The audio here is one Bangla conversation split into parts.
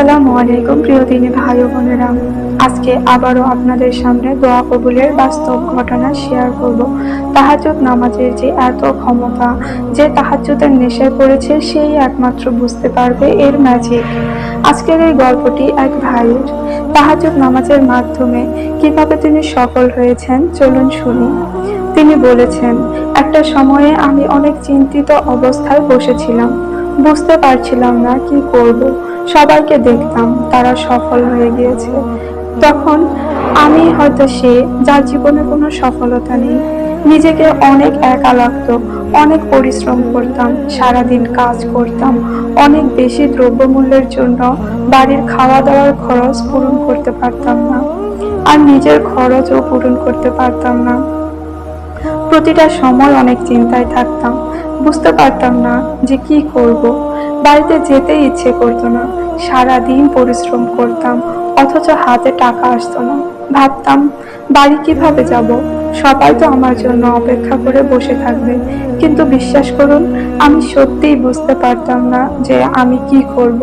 আসসালামু আলাইকুম, প্রিয় দিনী ভাই ও বোনেরা। আজকে আবারও আপনাদের সামনে দোয়া কবুলের বাস্তব ঘটনা শেয়ার করব। তাহাজুদ নামাজের যে এত ক্ষমতা, যে তাহাজুদের নেশায় পড়েছে, সেই একমাত্র বুঝতে পারবে এর ম্যাজিক আজকের এই গল্পটি এক ভাইয়ের। তাহাজুদ নামাজের মাধ্যমে কীভাবে তিনি সফল হয়েছেন, চলুন শুনি। তিনি বলেছেন, একটা সময়ে আমি অনেক চিন্তিত অবস্থায় বসেছিলাম। বুঝতে পারছিলাম না কি করব। সবাইকে দেখতাম, তারা সফল হয়ে গিয়েছে। তখন আমি হয়তো সে, যার জীবনে কোনো সফলতা নেই। নিজেকে অনেক একা লাগতো, অনেক পরিশ্রম করতাম, সারাদিন কাজ করতাম, অনেক বেশি দ্রব্যমূল্যের জন্য বাড়ির খাওয়া দাওয়ার খরচ পূরণ করতে পারতাম না। আর নিজের খরচও পূরণ করতে পারতাম না। প্রতিটা সময় অনেক চিন্তায় থাকতাম। বুঝতে পারতাম না যে কি করব। বাড়িতে যেতে ইচ্ছে করতো না। সারা দিন পরিশ্রম করতাম, অথচ হাতে টাকা আসতো না। ভাবতাম, বাড়ি কীভাবে যাব? সবাই তো আমার জন্য অপেক্ষা করে বসে থাকবে। কিন্তু বিশ্বাস করুন, আমি সত্যিই বুঝতে পারতাম না যে আমি কি করব।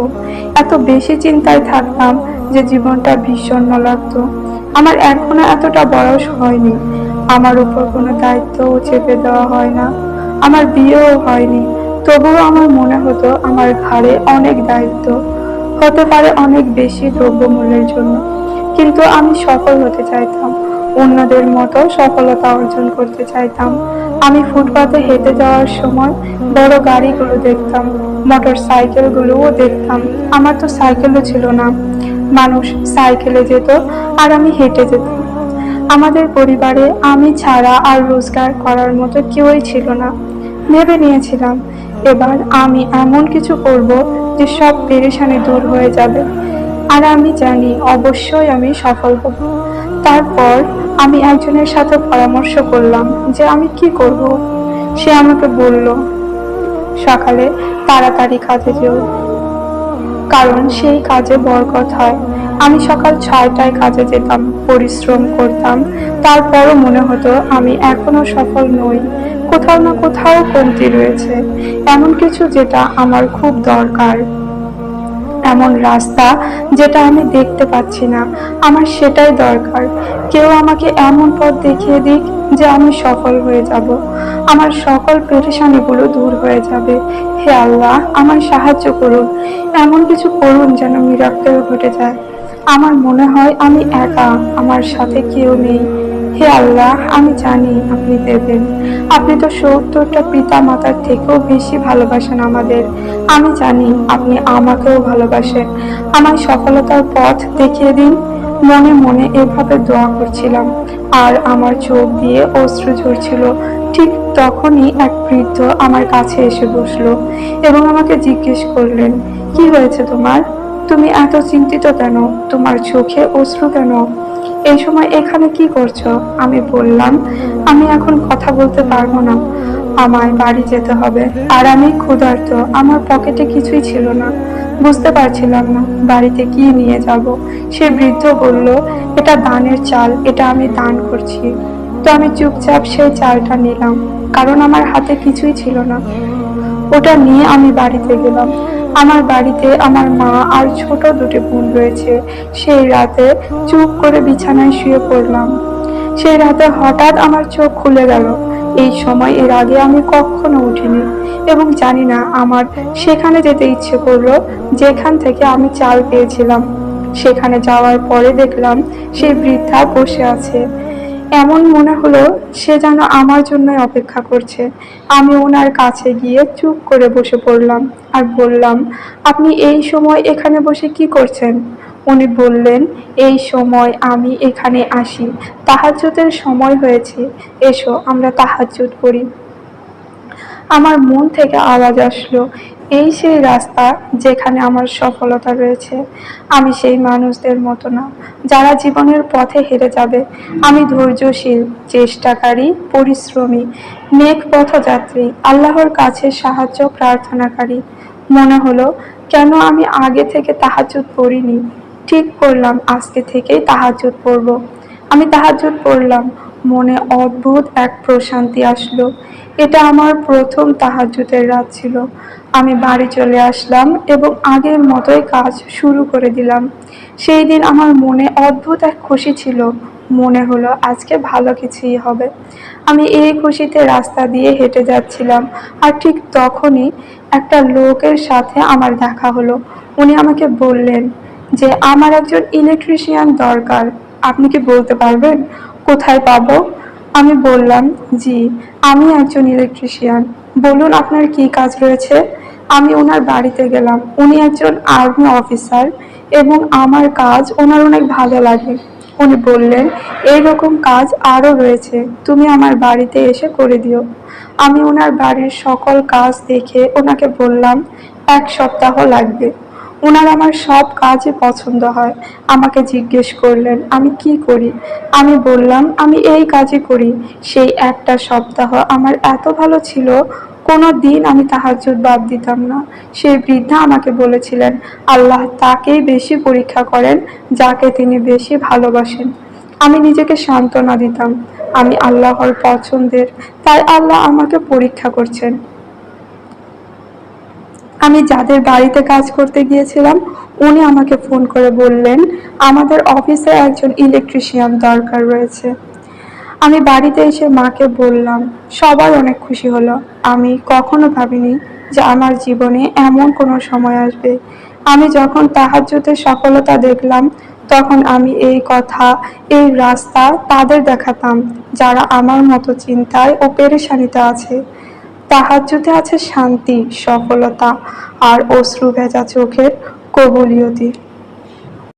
এত বেশি চিন্তায় থাকতাম যে জীবনটা ভীষণ লাগতো আমার এখনও এতটা বয়স হয়নি। আমার উপর কোনো দায়িত্বও চেপে দেওয়া হয় না। আমার বিয়েও হয়নি। তবুও আমার মনে হতো আমার ঘাড়ে অনেক দায়িত্ব। হতে পারে অনেক বেশি দ্রব্যমূল্যের জন্য। কিন্তু আমি সফল হতে চাইতাম। অন্যদের মতো সফলতা অর্জন করতে চাইতাম। আমি ফুটপাতে হেঁটে যাওয়ার সময় বড় গাড়িগুলো দেখতাম মোটর সাইকেলগুলোও দেখতাম। আমার তো সাইকেলও ছিল না। মানুষ সাইকেলে যেত আর আমি হেঁটে যেতাম। আমাদের পরিবারে আমি ছাড়া আর রোজগার করার মতো কেউই ছিল না। ভেবে নিয়েছিলাম, এবার আমি এমন কিছু করব যে সব পেরেশানি দূর হয়ে যাবে। আর আমি জানি অবশ্যই আমি সফল হব। তারপর আমি একজনের সাথে পরামর্শ করলাম যে আমি কি করব। সে আমাকে বলল, সকালে তাড়াতাড়ি কাজে যেও। কারণ সেই কাজে বরকত হয়। আমি সকাল ছয়টায় কাজে যেতাম, পরিশ্রম করতাম। তারপরও মনে হতো আমি এখনও সফল নই। কোথাও না কোথাও কমতি রয়েছে। এমন কিছু যেটা আমার খুব দরকার। এমন রাস্তা যেটা আমি দেখতে পাচ্ছি না। আমার সেটাই দরকার। কেউ আমাকে এমন পথ দেখিয়ে দিক যে আমি সফল হয়ে যাব। আমার সকল পেরেশানিগুলো দূর হয়ে যাবে। হে আল্লাহ আমার সাহায্য করুন। এমন কিছু করুন যেন মিরাক্কেল ঘটে যায়। আমার মনে হয় আমি একা, আমার সাথে কেউ নেই। হে আল্লাহ, আমি জানি আপনি দেবেন। আপনি তো সত্তরটা পিতা মাতার থেকেও বেশি ভালোবাসেন আমাদের। আমি জানি আপনি আমাকেও ভালোবাসেন। আমার সফলতার পথ দেখিয়ে দিন। মনে মনে এভাবে দোয়া করছিলাম। আর আমার চোখ দিয়ে অশ্রু ঝরছিল। ঠিক তখনই এক বৃদ্ধ আমার কাছে এসে বসল এবং আমাকে জিজ্ঞেস করলেন, কি হয়েছে তোমার? তুমি এত চিন্তিত কেন? তোমার চোখে অশ্রু কেন? এই সময় এখানে কি করছ? আমি বললাম, আমি এখন কথা বলতে পারব না। আমায় বাড়ি যেতে হবে। আর আমি ক্ষুধার্ত। আমার পকেটে কিছুই ছিল না। বুঝতে পারছিলাম না, বাড়িতে কি নিয়ে যাব? সে বৃদ্ধ বলল, এটা দানের চাল, এটা আমি দান করছি। তো আমি চুপচাপ সেই চালটা নিলাম, কারণ আমার হাতে কিছুই ছিল না। ওটা নিয়ে আমি বাড়িতে গেলাম। আমার বাড়িতে আমার মা আর ছোট দুটি বোন রয়েছে। সেই রাতে চুপ করে বিছানায় শুয়ে পড়লাম। সেই রাতে হঠাৎ আমার চোখ খুলে গেল। এই সময় এর আগে আমি কখনো উঠিনি এবং জানি না আমার সেখানে যেতে ইচ্ছে করল, যেখান থেকে আমি চাল পেয়েছিলাম। সেখানে যাওয়ার পরে দেখলাম সেই বৃদ্ধা বসে আছে। এমন মনে হলো, সে যেন আমার জন্যই অপেক্ষা করছে। আমি ওনার কাছে গিয়ে চুপ করে বসে পড়লাম আর বললাম, আপনি এই সময় এখানে বসে কি করছেন? উনি বললেন, এই সময় আমি এখানে আসি। তাহাজ্জুদের সময় হয়েছে। এসো, আমরা তাহাজ্জুদ করি আমার মন থেকে আওয়াজ আসলো এই সেই রাস্তা যেখানে আমার সফলতা রয়েছে। আমি সেই মানুষদের মতো না, যারা জীবনের পথে হেরে যাবে। আমি ধৈর্যশীল, চেষ্টাকারী, পরিশ্রমী নেক পথযাত্রী আল্লাহর কাছে সাহায্য প্রার্থনাকারী। মনে হলো, কেন আমি আগে থেকে তাহাজুদ পড়িনি? ঠিক করলাম, আজকে থেকেই তাহাজুদ পড়ব। আমি তাহাজুদ পড়লাম মনে অদ্ভুত এক প্রশান্তি আসলো। এটা আমার প্রথম তাহাজুদের রাত ছিল। আমি বাড়ি চলে আসলাম এবং আগের মতোই কাজ শুরু করে দিলাম। সেই দিন আমার মনে অদ্ভুত এক খুশি ছিল। মনে হলো আজকে ভালো কিছুই হবে। আমি এই খুশিতে রাস্তা দিয়ে হেঁটে যাচ্ছিলাম আর ঠিক তখনই একটা লোকের সাথে আমার দেখা হলো। উনি আমাকে বললেন যে, আমার একজন ইলেকট্রিশিয়ান দরকার। আপনি কি বলতে পারবেন? কোথায় পাবো? আমি বললাম, জি, আমি একজন ইলেকট্রিশিয়ান বলুন আপনার কি কাজ রয়েছে? আমি ওনার বাড়িতে গেলাম। উনি একজন আর্মি অফিসার এবং আমার কাজ ওনার অনেক ভালো লাগে। উনি বললেন, এইরকম কাজ আরও রয়েছে। তুমি আমার বাড়িতে এসে করে দিও। আমি ওনার বাড়ির সকল কাজ দেখে ওনাকে বললাম, এক সপ্তাহ লাগবে। ওনার আমার সব কাজই পছন্দ হয়। আমাকে জিজ্ঞেস করলেন, আমি কি করি? আমি বললাম, আমি এই কাজই করি। সেই একটা সপ্তাহ আমার এত ভালো ছিল, কোনো দিন আমি তাহাজ্জুদ বাদ দিতাম না। সেই বৃদ্ধা আমাকে বলেছিলেন, আল্লাহ তাকেই বেশি পরীক্ষা করেন, যাকে তিনি বেশি ভালোবাসেন। আমি নিজেকে সান্ত্বনা দিতাম। আমি আল্লাহর পছন্দের, তাই আল্লাহ আমাকে পরীক্ষা করছেন। আমি যাদের বাড়িতে কাজ করতে গিয়েছিলাম, উনি আমাকে ফোন করে বললেন, আমাদের অফিসে একজন ইলেকট্রিশিয়ান দরকার রয়েছে। আমি বাড়িতে এসে মাকে বললাম সবার অনেক খুশি হলো। আমি কখনো ভাবিনি যে আমার জীবনে এমন কোনো সময় আসবে। আমি যখন তাহাজ্জুদের সফলতা দেখলাম, তখন আমি এই কথা, এই রাস্তা তাদের দেখাতাম, যারা আমার মতো চিন্তায় ও পেরেশানিতে আছে। তাহাজ্জুদে আছে শান্তি সফলতা আর অশ্রু ভেজা চোখের কবুলিয়তি